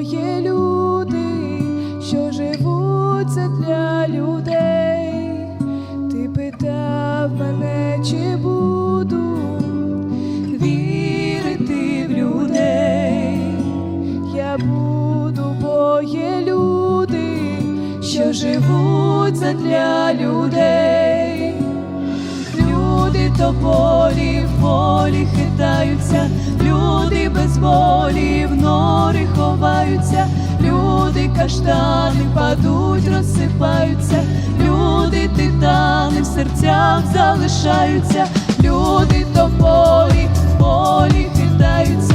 що є люди, що живуть це для людей. Ти питав мене, чи буду вірити в людей. Я буду, бо є люди, що живуть це для людей. Люди то полі в полі хитаються, люди без волі в нори ховаються, люди каштани падуть, розсипаються, люди титани в серцях залишаються, люди тополі в полі хитаються,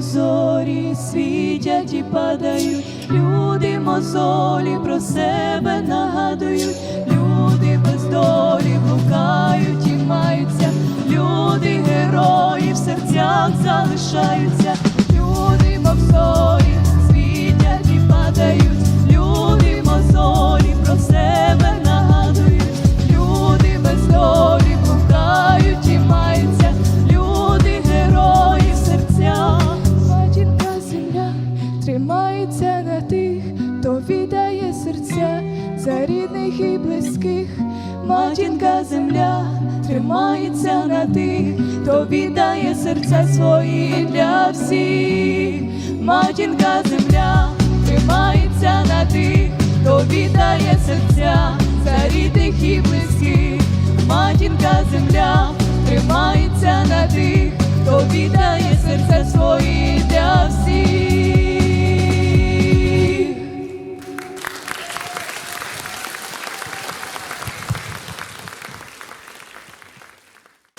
мозорі світять і падають, люди мозолі про себе серцях залишаються, люди мозолі світять і падають, люди мозолі про себе нагадують, люди без долі блукають і маються, люди герої в серцях. Матінка земля тримається на тих, хто віддає серця за рідних і близьких. Матінка земля тримається на тих, хто віддає серця свої для всіх. Матінка земля тримається на тих, хто віддає серця за рідних і близьких. Матінка земля тримається на тих, хто віддає серця свої